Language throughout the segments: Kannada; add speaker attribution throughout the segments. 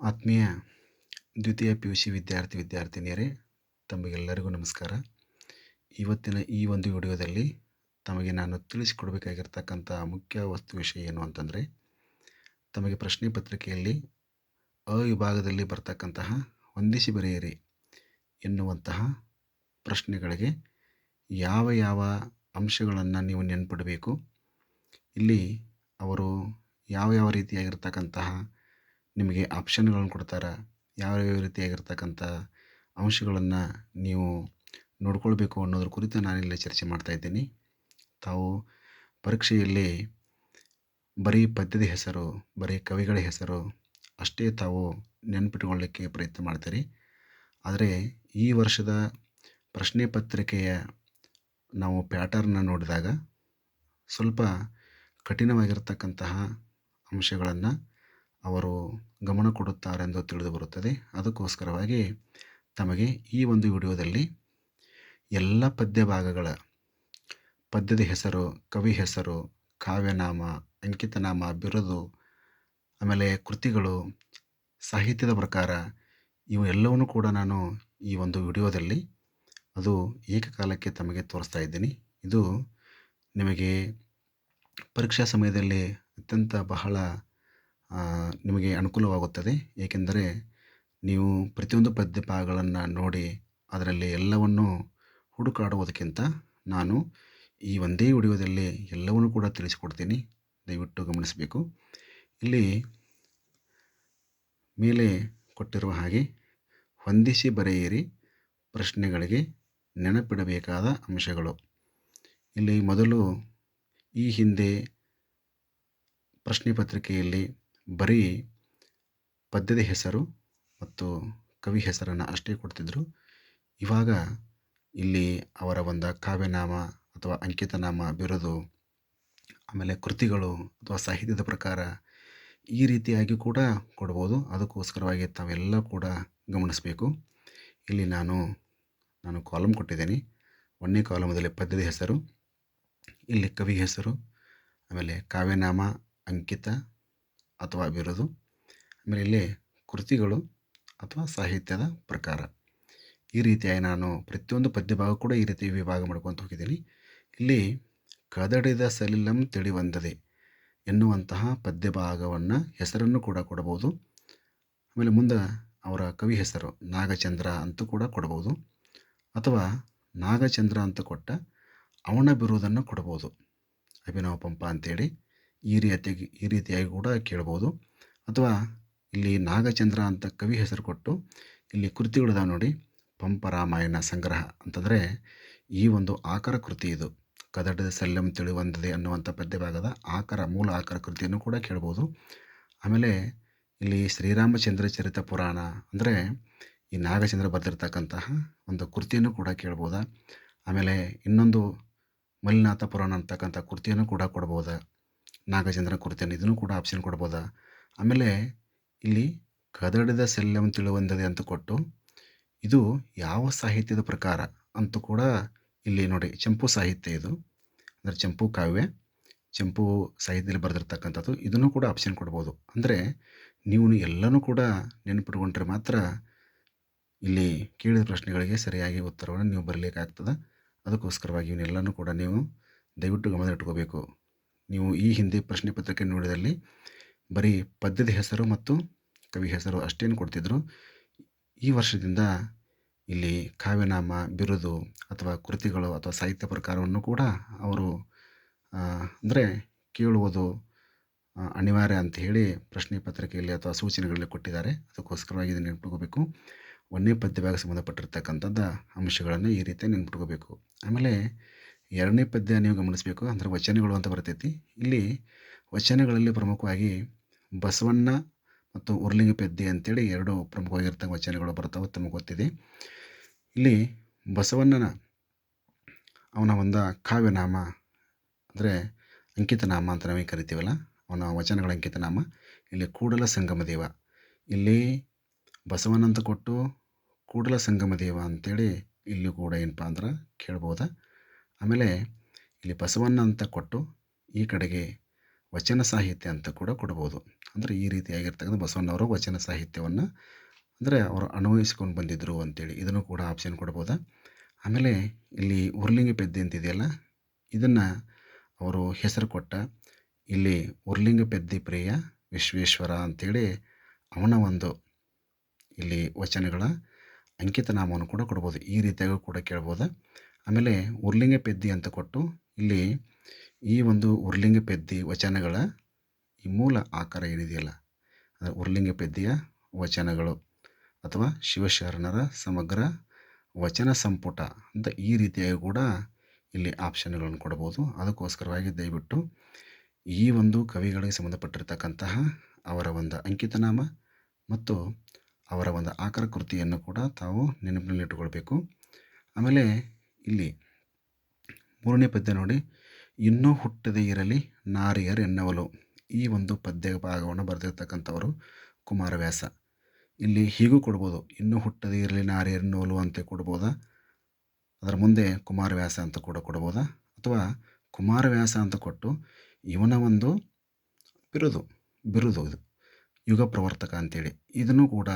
Speaker 1: ಆತ್ಮೀಯ ದ್ವಿತೀಯ ಪಿ ಯು ಸಿ ವಿದ್ಯಾರ್ಥಿ ವಿದ್ಯಾರ್ಥಿನಿಯರೇ, ತಮಗೆಲ್ಲರಿಗೂ ನಮಸ್ಕಾರ. ಇವತ್ತಿನ ಈ ಒಂದು ವಿಡಿಯೋದಲ್ಲಿ ತಮಗೆ ನಾನು ತಿಳಿಸಿಕೊಡಬೇಕಾಗಿರ್ತಕ್ಕಂಥ ಮುಖ್ಯ ವಸ್ತು ವಿಷಯ ಏನು ಅಂತಂದರೆ, ತಮಗೆ ಪ್ರಶ್ನೆ ಪತ್ರಿಕೆಯಲ್ಲಿ ಅ ವಿಭಾಗದಲ್ಲಿ ಬರ್ತಕ್ಕಂತಹ ಹೊಂದಿಸಿ ಬರೆಯಿರಿ ಎನ್ನುವಂತಹ ಪ್ರಶ್ನೆಗಳಿಗೆ ಯಾವ ಯಾವ ಅಂಶಗಳನ್ನು ನೀವು ನೆನ್ಪಿಡಬೇಕು, ಇಲ್ಲಿ ಅವರು ಯಾವ ಯಾವ ರೀತಿಯಾಗಿರ್ತಕ್ಕಂತಹ ನಿಮಗೆ ಆಪ್ಷನ್ಗಳನ್ನು ಕೊಡ್ತಾರೆ? ಯಾವ ಯಾವ ರೀತಿಯಾಗಿರ್ತಕ್ಕಂಥ ಅಂಶಗಳನ್ನು ನೀವು ನೋಡ್ಕೊಳ್ಬೇಕು ಅನ್ನೋದ್ರ ಕುರಿತು ನಾನಿಲ್ಲಿ ಚರ್ಚೆ ಮಾಡ್ತಾ ಇದ್ದೀನಿ. ತಾವು ಪರೀಕ್ಷೆಯಲ್ಲಿ ಬರೀ ಪದ್ಯದ ಹೆಸರು, ಬರೀ ಕವಿಗಳ ಹೆಸರು ಅಷ್ಟೇ ತಾವು ನೆನ್ಪಿಟ್ಕೊಳ್ಳಿಕ್ಕೆ ಪ್ರಯತ್ನ ಮಾಡ್ತೀರಿ. ಆದರೆ ಈ ವರ್ಷದ ಪ್ರಶ್ನೆ ಪತ್ರಿಕೆಯ ನಾವು ಪ್ಯಾಟರ್ನ ನೋಡಿದಾಗ ಸ್ವಲ್ಪ ಕಠಿಣವಾಗಿರ್ತಕ್ಕಂತಹ ಅಂಶಗಳನ್ನು ಅವರು ಗಮನ ಕೊಡುತ್ತಾರೆಂದು ತಿಳಿದು ಬರುತ್ತದೆ. ಅದಕ್ಕೋಸ್ಕರವಾಗಿ ತಮಗೆ ಈ ಒಂದು ವಿಡಿಯೋದಲ್ಲಿ ಎಲ್ಲ ಪದ್ಯ ಭಾಗಗಳ ಪದ್ಯದ ಹೆಸರು, ಕವಿ ಹೆಸರು, ಕಾವ್ಯನಾಮ, ಅಂಕಿತನಾಮ, ಬಿರುದು, ಆಮೇಲೆ ಕೃತಿಗಳು, ಸಾಹಿತ್ಯದ ಪ್ರಕಾರ ಇವು ಎಲ್ಲವನ್ನು ಕೂಡ ನಾನು ಈ ಒಂದು ವಿಡಿಯೋದಲ್ಲಿ ಅದು ಏಕಕಾಲಕ್ಕೆ ತಮಗೆ ತೋರಿಸ್ತಾ ಇದ್ದೀನಿ. ಇದು ನಿಮಗೆ ಪರೀಕ್ಷಾ ಸಮಯದಲ್ಲಿ ಅತ್ಯಂತ ಬಹಳ ನಿಮಗೆ ಅನುಕೂಲವಾಗುತ್ತದೆ. ಏಕೆಂದರೆ ನೀವು ಪ್ರತಿಯೊಂದು ಪದ್ಯ ಭಾಗಗಳನ್ನು ನೋಡಿ ಅದರಲ್ಲಿ ಎಲ್ಲವನ್ನು ಹುಡುಕಾಡುವುದಕ್ಕಿಂತ ನಾನು ಈ ಒಂದೇ ವಿಡಿಯೋದಲ್ಲಿ ಎಲ್ಲವನ್ನೂ ಕೂಡ ತಿಳಿಸಿಕೊಡ್ತೀನಿ. ದಯವಿಟ್ಟು ಗಮನಿಸಬೇಕು. ಇಲ್ಲಿ ಮೇಲೆ ಕೊಟ್ಟಿರುವ ಹಾಗೆ ಹೊಂದಿಸಿ ಬರೆಯಿರಿ ಪ್ರಶ್ನೆಗಳಿಗೆ ನೆನಪಿಡಬೇಕಾದ ಅಂಶಗಳು. ಇಲ್ಲಿ ಮೊದಲು ಈ ಹಿಂದೆ ಪ್ರಶ್ನೆ ಪತ್ರಿಕೆಯಲ್ಲಿ ಬರೀ ಪದ್ಯದ ಹೆಸರು ಮತ್ತು ಕವಿ ಹೆಸರನ್ನು ಅಷ್ಟೇ ಕೊಡ್ತಿದ್ದರು ಇವಾಗ ಇಲ್ಲಿ ಅವರ ಒಂದು ಕಾವ್ಯನಾಮ ಅಥವಾ ಅಂಕಿತನಾಮ ಬಿರುದು, ಆಮೇಲೆ ಕೃತಿಗಳು ಅಥವಾ ಸಾಹಿತ್ಯದ ಪ್ರಕಾರ ಈ ರೀತಿಯಾಗಿ ಕೂಡ ಕೊಡ್ಬೋದು. ಅದಕ್ಕೋಸ್ಕರವಾಗಿ ತಾವೆಲ್ಲ ಕೂಡ ಗಮನಿಸಬೇಕು. ಇಲ್ಲಿ ನಾನು ನಾನು ಕಾಲಮ್ ಕೊಟ್ಟಿದ್ದೀನಿ. ಒಂದನೇ ಕಾಲಮದಲ್ಲಿ ಪದ್ಯದ ಹೆಸರು, ಇಲ್ಲಿ ಕವಿ ಹೆಸರು, ಆಮೇಲೆ ಕಾವ್ಯನಾಮ, ಅಂಕಿತ ಅಥವಾ ಬಿರುದು ಆಮೇಲೆ ಇಲ್ಲಿ ಕೃತಿಗಳು ಅಥವಾ ಸಾಹಿತ್ಯದ ಪ್ರಕಾರ. ಈ ರೀತಿಯಾಗಿ ನಾನು ಪ್ರತಿಯೊಂದು ಪದ್ಯ ಭಾಗ ಕೂಡ ಈ ರೀತಿ ವಿಭಾಗ ಮಾಡ್ಕೊತ ಹೋಗಿದ್ದೀನಿ. ಇಲ್ಲಿ ಕದಡಿದ ಸಲಿಲಂ ತಿಳಿವಂದದೆ ಎನ್ನುವಂತಹ ಪದ್ಯ ಭಾಗವನ್ನು ಹೆಸರನ್ನು ಕೂಡ ಕೊಡಬಹುದು. ಆಮೇಲೆ ಮುಂದೆ ಅವರ ಕವಿ ಹೆಸರು ನಾಗಚಂದ್ರ ಅಂತೂ ಕೂಡ ಕೊಡ್ಬೋದು ಅಥವಾ ನಾಗಚಂದ್ರ ಅಂತ ಕೊಟ್ಟ ಅವನ ಬಿರುವುದನ್ನು ಕೊಡ್ಬೋದು ಅಭಿನವ ಪಂಪ ಅಂತೇಳಿ. ಈ ರೀತಿಯಾಗಿ ಈ ರೀತಿಯಾಗಿ ಕೂಡ ಕೇಳ್ಬೋದು. ಅಥವಾ ಇಲ್ಲಿ ನಾಗಚಂದ್ರ ಅಂತ ಕವಿ ಹೆಸರು ಕೊಟ್ಟು ಇಲ್ಲಿ ಕೃತಿಗಳಿದಾವೆ ನೋಡಿ. ಪಂಪ ರಾಮಾಯಣ ಸಂಗ್ರಹ ಅಂತಂದರೆ ಈ ಒಂದು ಆಕರ ಕೃತಿ ಇದು. ಕದಡದ ಸಲ್ಯಂ ತಿಳಿವಂದದೆ ಅನ್ನುವಂಥ ಪದ್ಯಭಾಗದ ಆಕರ, ಮೂಲ ಆಕರ ಕೃತಿಯನ್ನು ಕೂಡ ಕೇಳ್ಬೋದು. ಆಮೇಲೆ ಇಲ್ಲಿ ಶ್ರೀರಾಮಚಂದ್ರ ಚರಿತ ಪುರಾಣ ಅಂದರೆ ಈ ನಾಗಚಂದ್ರ ಬರೆದಿರ್ತಕ್ಕಂತಹ ಒಂದು ಕೃತಿಯನ್ನು ಕೂಡ ಕೇಳ್ಬೋದಾ. ಆಮೇಲೆ ಇನ್ನೊಂದು ಮಲ್ಲಿನಾಥ ಪುರಾಣ ಅಂತಕ್ಕಂಥ ಕೃತಿಯನ್ನು ಕೂಡ ಕೊಡ್ಬೋದ. ನಾಗಚಂದ್ರ ಕೊಡ್ತೇನೆ, ಇದನ್ನು ಕೂಡ ಆಪ್ಷನ್ ಕೊಡ್ಬೋದ? ಆಮೇಲೆ ಇಲ್ಲಿ ಕದಡಿದ ಸೆಲ್ಯಂ ತಿಳುವಂದದೆ ಅಂತ ಕೊಟ್ಟು, ಇದು ಯಾವ ಸಾಹಿತ್ಯದ ಪ್ರಕಾರ ಅಂತೂ ಕೂಡ ಇಲ್ಲಿ ನೋಡಿ, ಚಂಪು ಸಾಹಿತ್ಯ ಇದು. ಅಂದರೆ ಚಂಪು ಕಾವ್ಯ, ಚಂಪು ಸಾಹಿತ್ಯದಲ್ಲಿ ಬರೆದಿರ್ತಕ್ಕಂಥದ್ದು, ಇದನ್ನು ಕೂಡ ಆಪ್ಷನ್ ಕೊಡ್ಬೋದು. ಅಂದರೆ ನೀವು ಎಲ್ಲನೂ ಕೂಡ ನೆನಪಿಟ್ಕೊಂಡ್ರೆ ಮಾತ್ರ ಇಲ್ಲಿ ಕೇಳಿದ ಪ್ರಶ್ನೆಗಳಿಗೆ ಸರಿಯಾಗಿ ಉತ್ತರವನ್ನು ನೀವು ಬರಲಿಕ್ಕಾಗ್ತದೆ. ಅದಕ್ಕೋಸ್ಕರವಾಗಿ ಇವನ್ನೆಲ್ಲನೂ ಕೂಡ ನೀವು ದಯವಿಟ್ಟು ಗಮನದಲ್ಲಿಟ್ಕೋಬೇಕು. ನೀವು ಈ ಹಿಂದೆ ಪ್ರಶ್ನೆ ಪತ್ರಿಕೆ ನೋಡಿದಲ್ಲಿ ಬರೀ ಪದ್ಯದ ಹೆಸರು ಮತ್ತು ಕವಿ ಹೆಸರು ಅಷ್ಟೇನು ಕೊಡ್ತಿದ್ರು. ಈ ವರ್ಷದಿಂದ ಇಲ್ಲಿ ಕಾವ್ಯನಾಮ, ಬಿರುದು ಅಥವಾ ಕೃತಿಗಳು ಅಥವಾ ಸಾಹಿತ್ಯ ಪ್ರಕಾರವನ್ನು ಕೂಡ ಅವರು ಅಂದರೆ ಕೇಳುವುದು ಅನಿವಾರ್ಯ ಅಂತ ಹೇಳಿ ಪ್ರಶ್ನೆ ಪತ್ರಿಕೆಯಲ್ಲಿ ಅಥವಾ ಸೂಚನೆಗಳಲ್ಲಿ ಕೊಟ್ಟಿದ್ದಾರೆ. ಅದಕ್ಕೋಸ್ಕರವಾಗಿ ಇದನ್ನು ನೆನ್ಪಿಟ್ಕೋಬೇಕು. ಒಂದೇ ಪದ್ಯವಾಗಿ ಸಂಬಂಧಪಟ್ಟಿರ್ತಕ್ಕಂಥದ್ದು ಅಂಶಗಳನ್ನು ಈ ರೀತಿ ನೆನ್ಪಿಟ್ಕೋಬೇಕು. ಆಮೇಲೆ ಎರಡನೇ ಪದ್ಯ ನೀವು ಗಮನಿಸಬೇಕು. ಅಂದರೆ ವಚನಗಳು ಅಂತ ಬರ್ತೈತಿ. ಇಲ್ಲಿ ವಚನಗಳಲ್ಲಿ ಪ್ರಮುಖವಾಗಿ ಬಸವಣ್ಣ ಮತ್ತು ಉರ್ಲಿಂಗ ಪದ್ಯ ಅಂತೇಳಿ ಎರಡು ಪ್ರಮುಖವಾಗಿರ್ತಕ್ಕ ವಚನಗಳು ಬರ್ತಾವೆ ತಮಗೆ ಗೊತ್ತಿದೆ. ಇಲ್ಲಿ ಬಸವಣ್ಣನ ಅವನ ಒಂದು ಕಾವ್ಯನಾಮ, ಅಂದರೆ ಅಂಕಿತನಾಮ ಅಂತ ನಾವೇ ಕರಿತೀವಲ್ಲ, ಅವನ ವಚನಗಳ ಅಂಕಿತನಾಮ. ಇಲ್ಲಿ ಕೂಡಲ ಸಂಗಮ ದೇವ. ಇಲ್ಲಿ ಬಸವಣ್ಣ ಅಂತ ಕೊಟ್ಟು ಕೂಡಲ ಸಂಗಮ ದೇವ ಅಂತೇಳಿ ಇಲ್ಲಿ ಕೂಡ ಏನಪ್ಪ ಅಂದ್ರೆ ಕೇಳ್ಬೋದ. ಆಮೇಲೆ ಇಲ್ಲಿ ಬಸವಣ್ಣ ಅಂತ ಕೊಟ್ಟು ಈ ಕಡೆಗೆ ವಚನ ಸಾಹಿತ್ಯ ಅಂತ ಕೂಡ ಕೊಡ್ಬೋದು. ಅಂದರೆ ಈ ರೀತಿಯಾಗಿರ್ತಕ್ಕಂಥ ಬಸವಣ್ಣವರು ವಚನ ಸಾಹಿತ್ಯವನ್ನು ಅಂದರೆ ಅವರು ಅನ್ವಯಿಸ್ಕೊಂಡು ಬಂದಿದ್ದರು ಅಂತೇಳಿ ಇದನ್ನು ಕೂಡ ಆಪ್ಷನ್ ಕೊಡ್ಬೋದಾ? ಆಮೇಲೆ ಇಲ್ಲಿ ಉರ್ಲಿಂಗ ಪೆದ್ದೆ ಅಂತಿದೆಯಲ್ಲ, ಇದನ್ನು ಅವರು ಹೆಸರು ಕೊಟ್ಟ ಇಲ್ಲಿ ಉರ್ಲಿಂಗ ಪೆದ್ದಿ ಪ್ರಿಯ ವಿಶ್ವೇಶ್ವರ ಅಂಥೇಳಿ ಅವನ ಒಂದು ಇಲ್ಲಿ ವಚನಗಳ ಅಂಕಿತ ನಾಮವನ್ನು ಕೂಡ ಕೊಡ್ಬೋದು. ಈ ರೀತಿಯಾಗೂ ಕೂಡ ಕೇಳ್ಬೋದು? ಆಮೇಲೆ ಉರ್ಲಿಂಗ ಪೆದ್ದಿ ಅಂತ ಕೊಟ್ಟು ಇಲ್ಲಿ ಈ ಒಂದು ಉರ್ಲಿಂಗ ಪೆದ್ದಿ ವಚನಗಳ ಈ ಮೂಲ ಆಕಾರ ಏನಿದೆಯಲ್ಲ ಅಂದರೆ ಉರ್ಲಿಂಗ ಪೆದ್ದಿಯ ವಚನಗಳು ಅಥವಾ ಶಿವಶರಣರ ಸಮಗ್ರ ವಚನ ಸಂಪುಟ ಅಂತ ಈ ರೀತಿಯಾಗಿ ಕೂಡ ಇಲ್ಲಿ ಆಪ್ಷನ್ಗಳನ್ನು ಕೊಡ್ಬೋದು. ಅದಕ್ಕೋಸ್ಕರವಾಗಿ ದಯವಿಟ್ಟು ಈ ಒಂದು ಕವಿಗಳಿಗೆ ಸಂಬಂಧಪಟ್ಟಿರ್ತಕ್ಕಂತಹ ಅವರ ಒಂದು ಅಂಕಿತನಾಮ ಮತ್ತು ಅವರ ಒಂದು ಆಕರ ಕೃತಿಯನ್ನು ಕೂಡ ತಾವು ನೆನಪಿನಲ್ಲಿಟ್ಟುಕೊಳ್ಬೇಕು. ಆಮೇಲೆ ಇಲ್ಲಿ ಮೂರನೇ ಪದ್ಯ ನೋಡಿ. ಇನ್ನೂ ಹುಟ್ಟದೇ ಇರಲಿ ನಾರಿಯರ್ ಎನ್ನವಲು. ಈ ಒಂದು ಪದ್ಯ ಭಾಗವನ್ನು ಬರೆದಿರ್ತಕ್ಕಂಥವರು ಕುಮಾರವ್ಯಾಸ. ಇಲ್ಲಿ ಹೀಗೂ ಕೊಡ್ಬೋದು. ಇನ್ನೂ ಹುಟ್ಟದೇ ಇರಲಿ ನಾರಿಯರ್ ಎನ್ನುವಲು ಅಂತ ಕೊಡ್ಬೋದಾ? ಅದರ ಮುಂದೆ ಕುಮಾರವ್ಯಾಸ ಅಂತ ಕೂಡ ಕೊಡ್ಬೋದಾ? ಅಥವಾ ಕುಮಾರವ್ಯಾಸ ಅಂತ ಕೊಟ್ಟು ಇವನ ಒಂದು ಬಿರುದು ಬಿರುದು ಇದು, ಯುಗ ಪ್ರವರ್ತಕ ಅಂತೇಳಿ. ಇದನ್ನು ಕೂಡ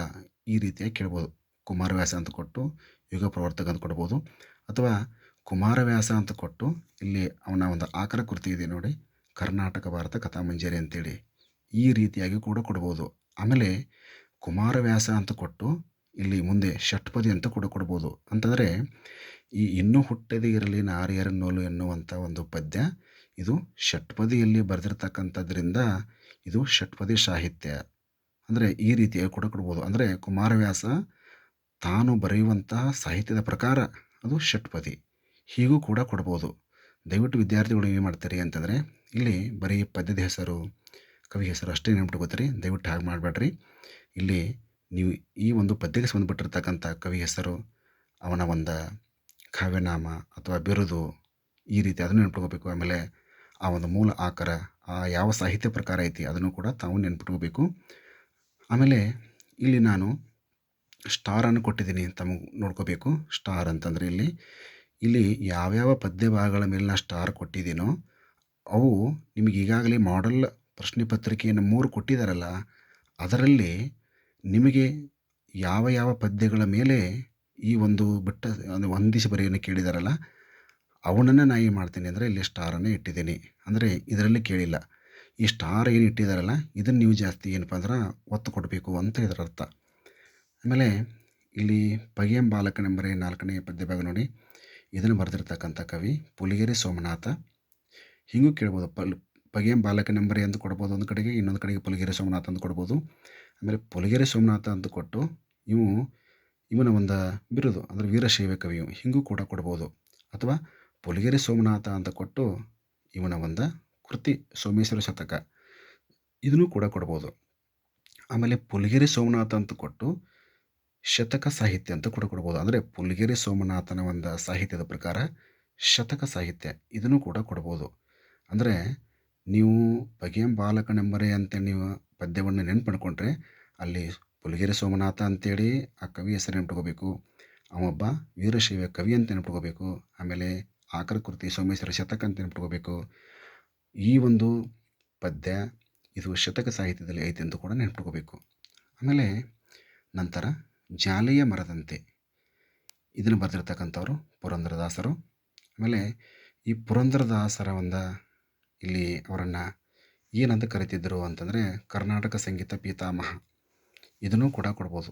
Speaker 1: ಈ ರೀತಿಯಾಗಿ ಕೇಳ್ಬೋದು. ಕುಮಾರವ್ಯಾಸ ಅಂತ ಕೊಟ್ಟು ಯುಗ ಪ್ರವರ್ತಕ ಅಂತ ಕೊಡ್ಬೋದು. ಅಥವಾ ಕುಮಾರವ್ಯಾಸ ಅಂತ ಕೊಟ್ಟು ಇಲ್ಲಿ ಅವನ ಒಂದು ಆಕರ ಕೃತಿ ಇದೆ ನೋಡಿ. ಕರ್ನಾಟಕ, ಭಾರತ ಕಥಾಮಂಜರಿ ಅಂತೇಳಿ. ಈ ರೀತಿಯಾಗಿ ಕೂಡ ಕೊಡ್ಬೋದು. ಆಮೇಲೆ ಕುಮಾರವ್ಯಾಸ ಅಂತ ಕೊಟ್ಟು ಇಲ್ಲಿ ಮುಂದೆ ಷಟ್ಪದಿ ಅಂತ ಕೂಡ ಕೊಡ್ಬೋದು. ಅಂತಂದರೆ ಈ ಇನ್ನೂ ಹುಟ್ಟದೇ ಇರಲಿ ನಾರಿಯರ ನೋಲು ಎನ್ನುವಂಥ ಒಂದು ಪದ್ಯ, ಇದು ಷಟ್ಪದಿಯಲ್ಲಿ ಬರೆದಿರ್ತಕ್ಕಂಥದ್ರಿಂದ ಇದು ಷಟ್ಪದಿ ಸಾಹಿತ್ಯ. ಅಂದರೆ ಈ ರೀತಿಯಾಗಿ ಕೂಡ ಕೊಡ್ಬೋದು. ಅಂದರೆ ಕುಮಾರವ್ಯಾಸ ತಾನು ಬರೆಯುವಂತಹ ಸಾಹಿತ್ಯದ ಪ್ರಕಾರ ಅದು ಷಟ್ಪದಿ ಹೀಗೂ ಕೂಡ ಕೊಡ್ಬೋದು. ದಯವಿಟ್ಟು ವಿದ್ಯಾರ್ಥಿಗಳು ಏನು ಮಾಡ್ತಾರೆ ಅಂತಂದರೆ, ಇಲ್ಲಿ ಬರೀ ಪದ್ಯದ ಹೆಸರು, ಕವಿ ಹೆಸರು ಅಷ್ಟೇ ನೆನ್ಪಿಟ್ಕೋತೀರಿ ದಯವಿಟ್ಟು ಹಾಗೆ ಮಾಡಬೇಡ್ರಿ ಇಲ್ಲಿ ನೀವು ಈ ಒಂದು ಪದ್ಯಕ್ಕೆ ಸಂಬಂಧಪಟ್ಟಿರ್ತಕ್ಕಂಥ ಕವಿ ಹೆಸರು, ಅವನ ಒಂದು ಕಾವ್ಯನಾಮ ಅಥವಾ ಬಿರುದು ಈ ರೀತಿ ಅದನ್ನು ನೆನ್ಪಿಟ್ಕೋಬೇಕು ಆಮೇಲೆ ಆ ಒಂದು ಮೂಲ ಆಕಾರ, ಆ ಯಾವ ಸಾಹಿತ್ಯ ಪ್ರಕಾರ ಐತಿ ಅದನ್ನು ಕೂಡ ತಾವು ನೆನ್ಪಿಟ್ಕೋಬೇಕು ಆಮೇಲೆ ಇಲ್ಲಿ ನಾನು ಸ್ಟಾರನ್ನು ಕೊಟ್ಟಿದ್ದೀನಿ ತಮಗೆ ನೋಡ್ಕೋಬೇಕು. ಸ್ಟಾರ್ ಅಂತಂದರೆ ಇಲ್ಲಿ ಇಲ್ಲಿ ಯಾವ್ಯಾವ ಪದ್ಯ ಭಾಗಗಳ ಮೇಲೆ ನಾನು ಸ್ಟಾರ್ ಕೊಟ್ಟಿದ್ದೀನೋ, ಅವು ನಿಮಗೆ ಈಗಾಗಲೇ ಮಾಡೆಲ್ ಪ್ರಶ್ನೆ ಪತ್ರಿಕೆಯನ್ನು ಮೂರು ಕೊಟ್ಟಿದ್ದಾರಲ್ಲ ಅದರಲ್ಲಿ ನಿಮಗೆ ಯಾವ ಯಾವ ಪದ್ಯಗಳ ಮೇಲೆ ಈ ಒಂದು ಬಿಟ್ಟ, ಅಂದರೆ ಹೊಂದಿಸಿ ಬರೆಯನ್ನು ಕೇಳಿದಾರಲ್ಲ, ಅವನನ್ನು ನಾನು ಏನು ಮಾಡ್ತೀನಿ ಅಂದರೆ ಇಲ್ಲಿ ಸ್ಟಾರನ್ನು ಇಟ್ಟಿದ್ದೀನಿ. ಅಂದರೆ ಇದರಲ್ಲಿ ಕೇಳಿಲ್ಲ. ಈ ಸ್ಟಾರ್ ಏನು ಇಟ್ಟಿದ್ದಾರಲ್ಲ ಇದನ್ನು ನೀವು ಜಾಸ್ತಿ ಏನಪ್ಪ ಅಂದ್ರೆ ಒತ್ತು ಕೊಡಬೇಕು ಅಂತ ಇದರ ಅರ್ಥ ಆಮೇಲೆ ಇಲ್ಲಿ ಪಗೆಯಂ ಬಾಲಕನೆಂಬರೆ ನಾಲ್ಕನೇ ಪದ್ಯಭಾಗ ನೋಡಿ. ಇದನ್ನು ಬರೆದಿರ್ತಕ್ಕಂಥ ಕವಿ ಪುಲಿಗೆರೆ ಸೋಮನಾಥ. ಹೀಗೂ ಕೇಳ್ಬೋದು, ಪಲ್ ಪಗೆಯಂ ಬಾಲಕನೆಂಬರೆ ಅಂತ ಕೊಡ್ಬೋದು ಒಂದು ಕಡೆಗೆ, ಇನ್ನೊಂದು ಕಡೆಗೆ ಪುಲಿಗೆರೆ ಸೋಮನಾಥ ಅಂತ ಕೊಡ್ಬೋದು. ಆಮೇಲೆ ಪುಲಿಗೆರೆ ಸೋಮನಾಥ ಅಂತ ಕೊಟ್ಟು ಇವು, ಇವನ ಒಂದು ಬಿರುದು, ಅಂದರೆ ವೀರಶೈವ ಕವಿಯು, ಹಿಂಗೂ ಕೂಡ ಕೊಡ್ಬೋದು. ಅಥವಾ ಪುಲಿಗೆರೆ ಸೋಮನಾಥ ಅಂತ ಕೊಟ್ಟು ಇವನ ಒಂದು ಕೃತಿ ಸೋಮೇಶ್ವರ ಶತಕ. ಇದನ್ನು ಕೂಡ ಕೊಡ್ಬೋದು. ಆಮೇಲೆ ಪುಲಿಗೆರೆ ಸೋಮನಾಥ ಅಂತ ಕೊಟ್ಟು ಶತಕ ಸಾಹಿತ್ಯ ಅಂತ ಕೂಡ ಕೊಡ್ಬೋದು. ಅಂದರೆ ಪುಲಿಗೆರೆ ಸೋಮನಾಥನ ಒಂದು ಸಾಹಿತ್ಯದ ಪ್ರಕಾರ ಶತಕ ಸಾಹಿತ್ಯ ಇದನ್ನು ಕೂಡ ಕೊಡ್ಬೋದು. ಅಂದರೆ ನೀವು ಬಗೆಯಂ ಬಾಲಕನೆಂಬರೆ ಅಂತ ನೀವು ಪದ್ಯವನ್ನು ನೆನ್ಪು ಮಾಡ್ಕೊಂಡ್ರೆ ಅಲ್ಲಿ ಪುಲಿಗೆರೆ ಸೋಮನಾಥ ಅಂತೇಳಿ ಆ ಕವಿ ಹೆಸರು ನೆನ್ಪಿಟ್ಕೋಬೇಕು. ಅವೊಬ್ಬ ವೀರಶೈವ ಕವಿ ಅಂತ ನೆನ್ಪಿಟ್ಕೋಬೇಕು. ಆಮೇಲೆ ಆಕರ ಕೃತಿ ಸೋಮೇಶ್ವರ ಶತಕ ಅಂತ ನೆನ್ಪಿಟ್ಕೋಬೇಕು. ಈ ಒಂದು ಪದ್ಯ ಇದು ಶತಕ ಸಾಹಿತ್ಯದಲ್ಲಿ ಐತೆ ಅಂತ ಕೂಡ ನೆನ್ಪಿಟ್ಕೋಬೇಕು. ಆಮೇಲೆ ನಂತರ ಜಾಲಿಯ ಮರದಂತೆ. ಇದನ್ನು ಬರೆದಿರ್ತಕ್ಕಂಥವ್ರು ಪುರಂದರದಾಸರು. ಆಮೇಲೆ ಈ ಪುರಂದರದಾಸರ ಒಂದು ಇಲ್ಲಿ ಅವರನ್ನು ಏನಂತ ಕರಿತಿದ್ದರು ಅಂತಂದರೆ ಕರ್ನಾಟಕ ಸಂಗೀತ ಪೀತಾಮಹ. ಇದನ್ನು ಕೂಡ ಕೊಡ್ಬೋದು.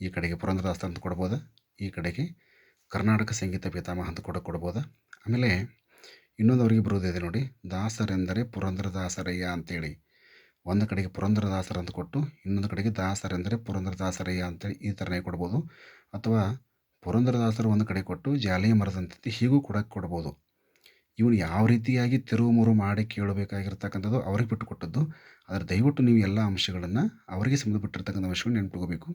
Speaker 1: ಈ ಕಡೆಗೆ ಪುರಂದರದಾಸ ಅಂತ ಕೊಡ್ಬೋದು? ಈ ಕಡೆಗೆ ಕರ್ನಾಟಕ ಸಂಗೀತ ಪೀತಾಮಹ ಅಂತ ಕೂಡ ಕೊಡ್ಬೋದು? ಆಮೇಲೆ ಇನ್ನೊಂದು ಅವರಿಗೆ ಬರೋದಿದೆ ನೋಡಿ, ದಾಸರೆಂದರೆ ಪುರಂದರದಾಸರಯ್ಯ ಅಂತೇಳಿ. ಒಂದು ಕಡೆಗೆ ಪುರಂದರದಾಸರ ಅಂತ ಕೊಟ್ಟು, ಇನ್ನೊಂದು ಕಡೆಗೆ ದಾಸರ ದಾಸರೆಂದರೆ ಪುರಂದರದಾಸರಯ್ಯ ಅಂತೇಳಿ ಈ ಥರನೇ ಕೊಡ್ಬೋದು. ಅಥವಾ ಪುರಂದರದಾಸರು ಒಂದು ಕಡೆ ಕೊಟ್ಟು ಜಾಲಿಯ ಮರದಂತತಿ ಹೀಗೂ ಕೂಡ ಕೊಡ್ಬೋದು. ಇವನು ಯಾವ ರೀತಿಯಾಗಿ ತಿರುವು ಮುರು ಮಾಡಿ ಕೇಳಬೇಕಾಗಿರ್ತಕ್ಕಂಥದ್ದು ಅವ್ರಿಗೆ ಬಿಟ್ಟು ಕೊಟ್ಟದ್ದು ಆದರೆ ದಯವಿಟ್ಟು ನೀವು ಎಲ್ಲ ಅಂಶಗಳನ್ನು ಅವರಿಗೆ ಸಂಬಂಧಪಟ್ಟಿರ್ತಕ್ಕಂಥ ಅಂಶಗಳನ್ನ ನೆನಪಿಟ್ಕೋಬೇಕು.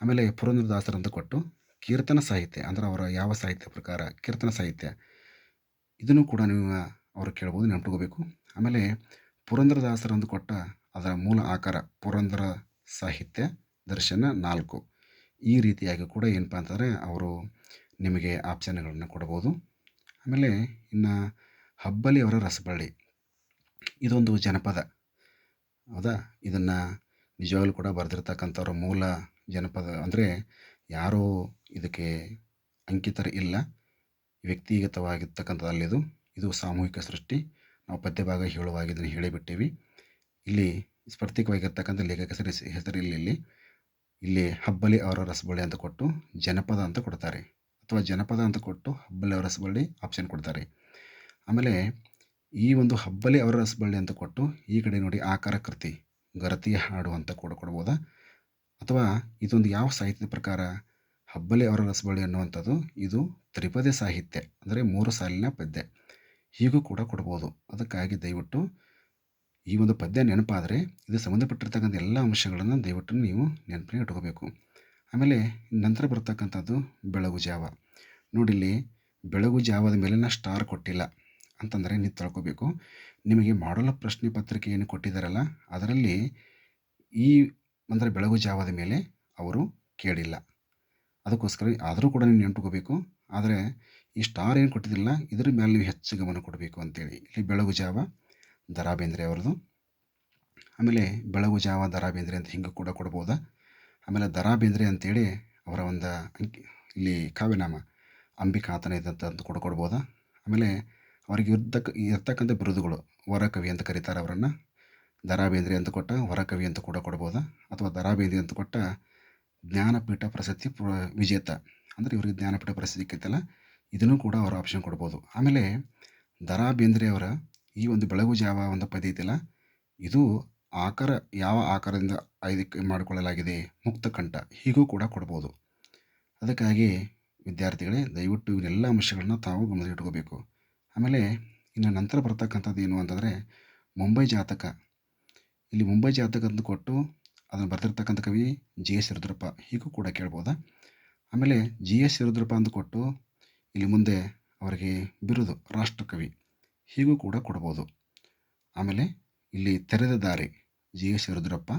Speaker 1: ಆಮೇಲೆ ಪುರಂದರದಾಸರು ಅಂತ ಕೊಟ್ಟು ಕೀರ್ತನ ಸಾಹಿತ್ಯ ಅಂದರೆ ಅವರ ಯಾವ ಸಾಹಿತ್ಯ ಪ್ರಕಾರ ಕೀರ್ತನ ಸಾಹಿತ್ಯ ಇದನ್ನು ಕೂಡ ನೀವು ಅವರು ಕೇಳ್ಬೋದು ನೆನಪಿಟ್ಕೋಬೇಕು. ಆಮೇಲೆ ಪುರಂದರದಾಸರಂದು ಕೊಟ್ಟ ಅದರ ಮೂಲ ಆಕಾರ ಪುರಂದರ ಸಾಹಿತ್ಯ, ದರ್ಶನ ನಾಲ್ಕು. ಈ ರೀತಿಯಾಗಿ ಕೂಡ ಏನಪ್ಪ ಅಂತಂದರೆ ಅವರು ನಿಮಗೆ ಆಪ್ಷನ್ಗಳನ್ನು ಕೊಡ್ಬೋದು. ಆಮೇಲೆ ಇನ್ನು ಹಬ್ಬಲಿ ಅವರ ರಸಬಳ್ಳಿ. ಇದೊಂದು ಜನಪದ. ಹೌದಾ? ಇದನ್ನು ನಿಜವಾಗ್ಲೂ ಕೂಡ ಬರೆದಿರ್ತಕ್ಕಂಥವ್ರ ಮೂಲ ಜನಪದ ಅಂದರೆ ಯಾರೂ ಇದಕ್ಕೆ ಅಂಕಿತರ ಇಲ್ಲ. ವ್ಯಕ್ತಿಗತವಾಗಿರ್ತಕ್ಕಂಥದ್ದಲ್ಲಿದು. ಇದು ಸಾಮೂಹಿಕ ಸೃಷ್ಟಿ. ನಾವು ಪದ್ಯಭಾಗ ಹೇಳುವಾಗ ಇದನ್ನು ಹೇಳಿಬಿಟ್ಟಿವಿ. ಇಲ್ಲಿ ಸ್ಪರ್ಧಿಕವಾಗಿರ್ತಕ್ಕಂಥ ಲೇಖಕ ಹೆಸರು ಹೆಸರಿಲ್ಲಿ ಇಲ್ಲಿ ಇಲ್ಲಿ ಹಬ್ಬಲಿ ಅವರ ರಸಬಳ್ಳಿ ಅಂತ ಕೊಟ್ಟು ಜನಪದ ಅಂತ ಕೊಡ್ತಾರೆ. ಅಥವಾ ಜನಪದ ಅಂತ ಕೊಟ್ಟು ಹಬ್ಬಲಿ ಅವರ ರಸಬಳ್ಳಿ ಆಪ್ಷನ್ ಕೊಡ್ತಾರೆ. ಆಮೇಲೆ ಈ ಒಂದು ಹಬ್ಬಲಿ ಅವರ ರಸಬಳ್ಳಿ ಅಂತ ಕೊಟ್ಟು ಈ ಕಡೆ ನೋಡಿ ಆಕಾರ ಕೃತಿ, ಗರತಿಯ ಹಾಡು ಅಂತ ಕೂಡ ಕೊಡ್ಬೋದಾ? ಅಥವಾ ಇದೊಂದು ಯಾವ ಸಾಹಿತ್ಯದ ಪ್ರಕಾರ ಹಬ್ಬಲಿ ಅವರ ರಸಬಳ್ಳಿ ಅನ್ನುವಂಥದ್ದು? ಇದು ತ್ರಿಪದಿ ಸಾಹಿತ್ಯ, ಅಂದರೆ ಮೂರು ಸಾಲಿನ ಪದ್ಯ. ಹೀಗೂ ಕೂಡ ಕೊಡ್ಬೋದು. ಅದಕ್ಕಾಗಿ ದಯವಿಟ್ಟು ಈ ಒಂದು ಪದ್ಯ ನೆನಪಾದರೆ ಇದು ಸಂಬಂಧಪಟ್ಟಿರ್ತಕ್ಕಂಥ ಎಲ್ಲ ಅಂಶಗಳನ್ನು ದಯವಿಟ್ಟು ನೀವು ನೆನಪಿನ ಇಟ್ಕೋಬೇಕು. ಆಮೇಲೆ ನಂತರ ಬರ್ತಕ್ಕಂಥದ್ದು ಬೆಳಗು ಜಾವ. ನೋಡಿಲ್ಲಿ ಬೆಳಗು ಜಾವದ ಮೇಲೆ ನಾ ಸ್ಟಾರ್ ಕೊಟ್ಟಿಲ್ಲ ಅಂತಂದರೆ ನೀವು ತಿಳ್ಕೊಬೇಕು. ನಿಮಗೆ ಮಾಡಲ್ ಪ್ರಶ್ನೆ ಪತ್ರಿಕೆ ಏನು ಕೊಟ್ಟಿದ್ದಾರಲ್ಲ, ಅದರಲ್ಲಿ ಈ ಅಂದರೆ ಬೆಳಗು ಜಾವದ ಮೇಲೆ ಅವರು ಕೇಳಿಲ್ಲ. ಅದಕ್ಕೋಸ್ಕರ ಆದರೂ ಕೂಡ ನೀವು ನೆನ್ಪಿಟ್ಕೋಬೇಕು. ಆದರೆ ಈ ಸ್ಟಾರ್ ಏನು ಕೊಟ್ಟಿದ್ದಿಲ್ಲ, ಇದ್ರ ಮೇಲೆ ನೀವು ಹೆಚ್ಚು ಗಮನ ಕೊಡಬೇಕು ಅಂತೇಳಿ. ಇಲ್ಲಿ ಬೆಳಗು ಜಾವ ದರಾ ಬೇಂದ್ರೆ ಅವ್ರದ್ದು. ಆಮೇಲೆ ಬೆಳಗು ಜಾವ ದರಾ ಬೇಂದ್ರೆ ಅಂತ ಹಿಂಗೆ ಕೂಡ ಕೊಡ್ಬೋದು. ಆಮೇಲೆ ದರಾ ಬೇಂದ್ರೆ ಅಂತೇಳಿ ಅವರ ಒಂದು ಅಂಕಿ, ಇಲ್ಲಿ ಕಾವ್ಯನಾಮ ಅಂಬಿಕಾತನ ಇದ್ದಂಥ ಅಂತ ಕೂಡ ಕೊಡ್ಬೋದು. ಆಮೇಲೆ ಅವರಿಗೆ ಇರ್ತಕ್ಕ, ಇರ್ತಕ್ಕಂಥ ಬಿರುದುಗಳು, ವರಕವಿ ಅಂತ ಕರೀತಾರೆ ಅವರನ್ನು. ದರಾ ಬೇಂದ್ರೆ ಅಂತ ಕೊಟ್ಟ ವರಕವಿ ಅಂತ ಕೂಡ ಕೊಡ್ಬೋದು. ಅಥವಾ ದರಾ ಬೇಂದ್ರೆ ಅಂತ ಕೊಟ್ಟ ಜ್ಞಾನಪೀಠ ಪ್ರಶಸ್ತಿ ಪ್ರ, ವಿಜೇತ. ಅಂದರೆ ಇವರಿಗೆ ಜ್ಞಾನಪೀಠ ಪ್ರಶಸ್ತಿ ಸಿಕ್ಕೈತಲ್ಲ ಇದನ್ನು ಕೂಡ ಅವರ ಆಪ್ಷನ್ ಕೊಡ್ಬೋದು. ಆಮೇಲೆ ದರಾ ಬೇಂದ್ರೆ ಅವರ ಈ ಒಂದು ಬೆಳಗು ಜಾವ ಒಂದು ಪದ್ಯ ಇದೆಯಲ್ಲ ಇದು ಆಕಾರ, ಯಾವ ಆಕಾರದಿಂದ ಆಯ್ಕೆ ಮಾಡಿಕೊಳ್ಳಲಾಗಿದೆ? ಮುಕ್ತ ಕಂಠ, ಹೀಗೂ ಕೂಡ ಕೊಡ್ಬೋದು. ಅದಕ್ಕಾಗಿ ವಿದ್ಯಾರ್ಥಿಗಳೇ, ದಯವಿಟ್ಟು ಇವನ್ನೆಲ್ಲ ಅಂಶಗಳನ್ನ ತಾವು ಗಮನದಲ್ಲಿಟ್ಕೋಬೇಕು ಆಮೇಲೆ ಇನ್ನು ನಂತರ ಬರ್ತಕ್ಕಂಥದ್ದು ಏನು ಅಂತಂದರೆ, ಮುಂಬೈ ಜಾತಕ. ಇಲ್ಲಿ ಮುಂಬೈ ಜಾತಕ ಅಂತ ಕೊಟ್ಟು ಅದನ್ನು ಬರೆದಿರ್ತಕ್ಕಂಥ ಕವಿ ಜಿ ಎಸ್ ರುದ್ರಪ್ಪ ಹೀಗೂ ಕೂಡ ಕೇಳ್ಬೋದಾ? ಆಮೇಲೆ ಜಿ ಎಸ್ ರುದ್ರಪ್ಪ ಅಂತ ಕೊಟ್ಟು ಇಲ್ಲಿ ಮುಂದೆ ಅವರಿಗೆ ಬಿರುದು, ರಾಷ್ಟ್ರಕವಿ. ಹೀಗೂ ಕೂಡ ಕೊಡ್ಬೋದು. ಆಮೇಲೆ ಇಲ್ಲಿ ತೆರೆದ ದಾರಿ ಜಿ ಎಸ್ ರುದ್ರಪ್ಪ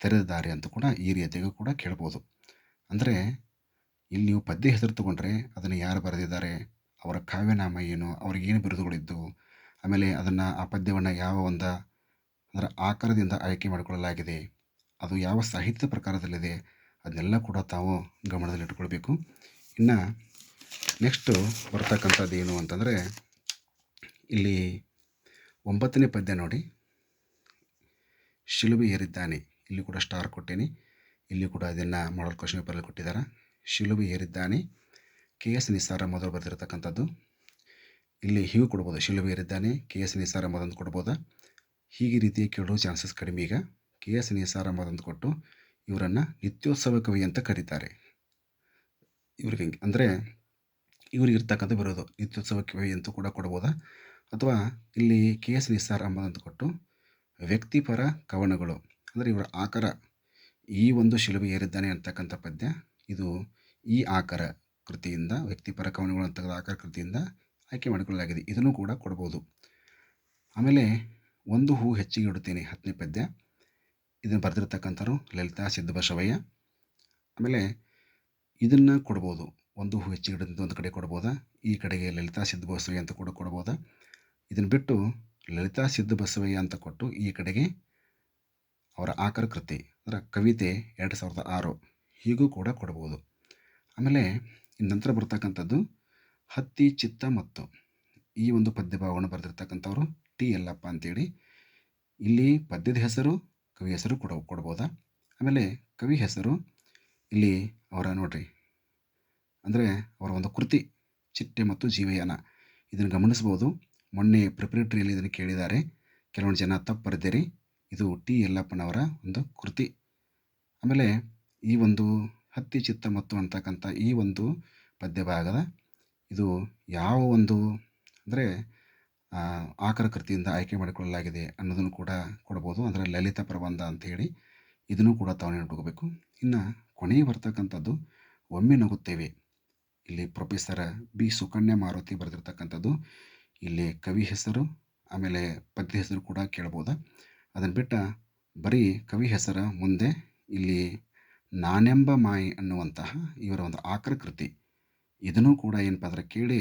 Speaker 1: ತೆರೆದ ದಾರಿ ಅಂತ ಕೂಡ ಈ ರೀತಿಯಾಗಿ ಕೂಡ ಕೇಳ್ಬೋದು. ಅಂದರೆ ಇಲ್ಲಿ ನೀವು ಪದ್ಯ ಹೆಸರು ತಗೊಂಡ್ರೆ ಅದನ್ನು ಯಾರು ಬರೆದಿದ್ದಾರೆ, ಅವರ ಕಾವ್ಯನಾಮ ಏನು, ಅವ್ರಿಗೆ ಏನು ಬಿರುದುಗಳಿದ್ದು, ಆಮೇಲೆ ಅದನ್ನು ಆ ಪದ್ಯವನ್ನು ಯಾವ ಒಂದು ಅದರ ಆಕಾರದಿಂದ ಆಯ್ಕೆ ಮಾಡಿಕೊಳ್ಳಲಾಗಿದೆ, ಅದು ಯಾವ ಸಾಹಿತ್ಯ ಪ್ರಕಾರದಲ್ಲಿದೆ, ಅದನ್ನೆಲ್ಲ ಕೂಡ ತಾವು ಗಮನದಲ್ಲಿಟ್ಟುಕೊಳ್ಬೇಕು. ಇನ್ನು ನೆಕ್ಸ್ಟು ಬರ್ತಕ್ಕಂಥದ್ದು ಏನು ಅಂತಂದರೆ ಇಲ್ಲಿ ಒಂಬತ್ತನೇ ಪದ್ಯ ನೋಡಿ. ಶಿಲುಬೆ ಏರಿದ್ದಾನೆ ಇಲ್ಲಿ ಕೂಡ ಸ್ಟಾರ್ ಕೊಟ್ಟೇನೆ. ಇಲ್ಲಿ ಕೂಡ ಅದನ್ನು ಮಾಡಲ್ ಕ್ವಶನ್ ಪೇಪರಲ್ಲಿ ಕೊಟ್ಟಿದ್ದಾರೆ ಶಿಲುಬೆ ಏರಿದ್ದಾನೆ ಕೆ ಎಸ್ ನಿಸಾರ ಮೊದಲು ಬರೆದಿರತಕ್ಕಂಥದ್ದು. ಇಲ್ಲಿ ಹೀಗೂ ಕೊಡ್ಬೋದು. ಶಿಲುಬೆ ಏರಿದ್ದಾನೆ ಕೆ ಎಸ್ ನಿಸಾರ ಮೊದಲು ಕೊಡ್ಬೋದಾ? ಹೀಗೆ ರೀತಿಯ ಕೇಳೋ ಚಾನ್ಸಸ್ ಕಡಿಮೆ ಈಗ. ಕೆ ಎಸ್ ನಿಸಾರ ಮೊದಲು ಕೊಟ್ಟು ಇವರನ್ನು ನಿತ್ಯೋತ್ಸವ ಕವಿ ಅಂತ ಕರೀತಾರೆ. ಇವ್ರಿಗೆ ಅಂದರೆ ಇವ್ರಿಗೆ ಇರ್ತಕ್ಕಂಥ ಬರೋದು. ನಿತ್ಯೋತ್ಸವ ಕವಿ ಅಂತ ಕೂಡ ಕೊಡ್ಬೋದಾ? ಅಥವಾ ಇಲ್ಲಿ ಕೆ ಎಸ್ ಅಂಬದಂತ ಕೊಟ್ಟು ವ್ಯಕ್ತಿಪರ ಕವನಗಳು, ಅಂದರೆ ಇವರ ಆಕಾರ ಈ ಒಂದು ಶಿಲುಬೆ ಏರಿದ್ದಾನೆ ಅಂತಕ್ಕಂಥ ಪದ್ಯ. ಇದು ಈ ಆಕಾರ ಕೃತಿಯಿಂದ, ವ್ಯಕ್ತಿಪರ ಕವನಗಳು ಅಂತ ಆಕಾರ ಕೃತಿಯಿಂದ ಆಯ್ಕೆ ಮಾಡಿಕೊಳ್ಳಲಾಗಿದೆ. ಇದನ್ನು ಕೂಡ ಕೊಡ್ಬೋದು. ಆಮೇಲೆ ಒಂದು ಹೂ ಹೆಚ್ಚಿಗೆ ಇಡುತ್ತೇನೆ, ಹತ್ತನೇ ಪದ್ಯ. ಇದನ್ನು ಬರೆದಿರ್ತಕ್ಕಂಥವ್ರು ಲಲಿತಾ ಸಿದ್ದಬಸವಯ್ಯ ಆಮೇಲೆ ಇದನ್ನು ಕೊಡ್ಬೋದು. ಒಂದು ಹೂ ಹೆಚ್ಚಿಗೆ ಇಡೋದು ಒಂದು ಕಡೆ ಕೊಡ್ಬೋದಾ? ಈ ಕಡೆಗೆ ಲಲಿತಾ ಸಿದ್ದಬಸವಯ್ಯ ಅಂತ ಕೂಡ ಕೊಡ್ಬೋದಾ? ಇದನ್ನು ಬಿಟ್ಟು ಲಲಿತಾ ಸಿದ್ದಬಸವಯ್ಯ ಅಂತ ಕೊಟ್ಟು ಈ ಕಡೆಗೆ ಅವರ ಆಕರ ಕೃತಿ, ಅಂದರೆ ಕವಿತೆ ಎರಡು ಸಾವಿರದ ಆರು ಹೀಗೂ ಕೂಡ ಕೊಡ್ಬೋದು. ಆಮೇಲೆ ನಂತರ ಬರ್ತಕ್ಕಂಥದ್ದು ಹತ್ತಿ, ಚಿತ್ತ ಮತ್ತು ಈ ಒಂದು ಪದ್ಯ ಪದ್ಯಭಾವವನ್ನು ಬರೆದಿರ್ತಕ್ಕಂಥವ್ರು ಟಿ ಎಲ್ಲಪ್ಪ ಅಂತೇಳಿ. ಇಲ್ಲಿ ಪದ್ಯದ ಹೆಸರು, ಕವಿ ಹೆಸರು ಕೊಡ ಕೊಡ್ಬೋದಾ? ಆಮೇಲೆ ಕವಿ ಹೆಸರು ಇಲ್ಲಿ ಅವರ ನೋಡ್ರಿ, ಅಂದರೆ ಅವರ ಒಂದು ಕೃತಿ, ಚಿಟ್ಟೆ ಮತ್ತು ಜೀವಯಾನ. ಇದನ್ನು ಗಮನಿಸ್ಬೋದು. ಮೊನ್ನೆ ಪ್ರಿಪ್ರೇಟ್ರಿಯಲ್ಲಿ ಇದನ್ನು ಕೇಳಿದ್ದಾರೆ. ಕೆಲವೊಂದು ಜನ ತಪ್ಪು ಬರೆದಿರಿ. ಇದು ಟಿ. ಯಲ್ಲಪ್ಪನವರ ಒಂದು ಕೃತಿ. ಆಮೇಲೆ ಈ ಒಂದು ಹತ್ತಿ ಚಿತ್ತ ಮತ್ತು ಅಂತಕ್ಕಂಥ ಈ ಒಂದು ಪದ್ಯ ಭಾಗದ ಇದು ಯಾವ ಒಂದು ಅಂದರೆ ಆಕರ ಕೃತಿಯಿಂದ ಆಯ್ಕೆ ಮಾಡಿಕೊಳ್ಳಲಾಗಿದೆ ಅನ್ನೋದನ್ನು ಕೂಡ ಕೊಡ್ಬೋದು. ಅಂದರೆ ಲಲಿತ ಪ್ರಬಂಧ ಅಂಥೇಳಿ ಇದನ್ನು ಕೂಡ ತಾವು ನೆನಪಿಟ್ಕೋಬೇಕು. ಇನ್ನು ಕೊನೆಗೆ ಬರ್ತಕ್ಕಂಥದ್ದು, ಒಮ್ಮೆ ನಗುತ್ತೇವೆ. ಇಲ್ಲಿ ಪ್ರೊಫೆಸರ್ ಬಿ. ಸುಕನ್ಯಾ ಮಾರುತಿ ಬರೆದಿರ್ತಕ್ಕಂಥದ್ದು ಇಲ್ಲಿ ಕವಿ ಹೆಸರು, ಆಮೇಲೆ ಪದ್ಯ ಹೆಸರು ಕೂಡ ಕೇಳ್ಬೋದು. ಅದನ್ನು ಬಿಟ್ಟ ಬರೀ ಕವಿ ಹೆಸರ ಮುಂದೆ ಇಲ್ಲಿ ನಾನೆಂಬ ಮಾಯಿ ಅನ್ನುವಂತಹ ಇವರ ಒಂದು ಆಕರ ಕೃತಿ. ಇದನ್ನು ಕೂಡ ಏನಪ್ಪ ಅದರ ಕೇಳಿ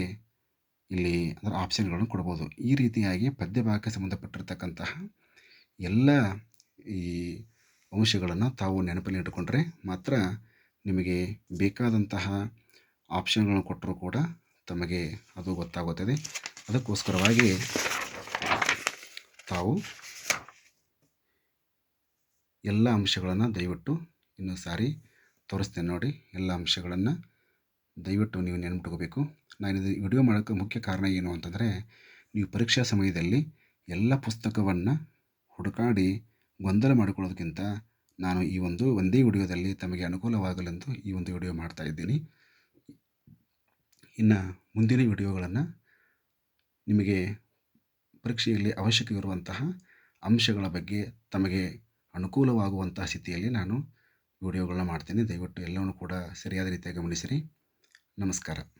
Speaker 1: ಇಲ್ಲಿ ಅದರ ಆಪ್ಷನ್ಗಳನ್ನು ಕೊಡ್ಬೋದು. ಈ ರೀತಿಯಾಗಿ ಪದ್ಯ ಭಾಗಕ್ಕೆ ಸಂಬಂಧಪಟ್ಟಿರ್ತಕ್ಕಂತಹ ಎಲ್ಲ ಈ ಅಂಶಗಳನ್ನು ತಾವು ನೆನಪಲ್ಲಿ ಇಟ್ಟುಕೊಂಡ್ರೆ ಮಾತ್ರ ನಿಮಗೆ ಬೇಕಾದಂತಹ ಆಪ್ಷನ್ಗಳನ್ನು ಕೊಟ್ಟರೂ ಕೂಡ ತಮಗೆ ಅದು ಗೊತ್ತಾಗುತ್ತದೆ. ಅದಕ್ಕೋಸ್ಕರವಾಗಿ ತಾವು ಎಲ್ಲ ಅಂಶಗಳನ್ನು ದಯವಿಟ್ಟು ಇನ್ನೊಂದು ಸಾರಿ ತೋರಿಸ್ತೇನೆ ನೋಡಿ, ಎಲ್ಲ ಅಂಶಗಳನ್ನು ದಯವಿಟ್ಟು ನೀವು ನೆನಪಿಟ್ಕೋಬೇಕು. ನಾನು ಇದು ವಿಡಿಯೋ ಮಾಡೋಕ್ಕೆ ಮುಖ್ಯ ಕಾರಣ ಏನು ಅಂತಂದರೆ, ನೀವು ಪರೀಕ್ಷಾ ಸಮಯದಲ್ಲಿ ಎಲ್ಲ ಪುಸ್ತಕವನ್ನು ಹುಡುಕಾಡಿ ಗೊಂದಲ ಮಾಡಿಕೊಳ್ಳೋದಕ್ಕಿಂತ ನಾನು ಈ ಒಂದು ಒಂದೇ ವಿಡಿಯೋದಲ್ಲಿ ತಮಗೆ ಅನುಕೂಲವಾಗಲೆಂದು ಈ ಒಂದು ವಿಡಿಯೋ ಮಾಡ್ತಾ ಇದ್ದೀನಿ. ಇನ್ನು ಮುಂದಿನ ವಿಡಿಯೋಗಳನ್ನು ನಿಮಗೆ ಪರೀಕ್ಷೆಯಲ್ಲಿ ಅವಶ್ಯಕವಿರುವಂತಹ ಅಂಶಗಳ ಬಗ್ಗೆ ತಮಗೆ ಅನುಕೂಲವಾಗುವಂತಹ ಸ್ಥಿತಿಯಲ್ಲಿ ನಾನು ವಿಡಿಯೋಗಳನ್ನ ಮಾಡ್ತೀನಿ. ದಯವಿಟ್ಟು ಎಲ್ಲವನ್ನು ಕೂಡ ಸರಿಯಾದ ರೀತಿಯಾಗಿ ಗಮನಿಸಿರಿ. ನಮಸ್ಕಾರ.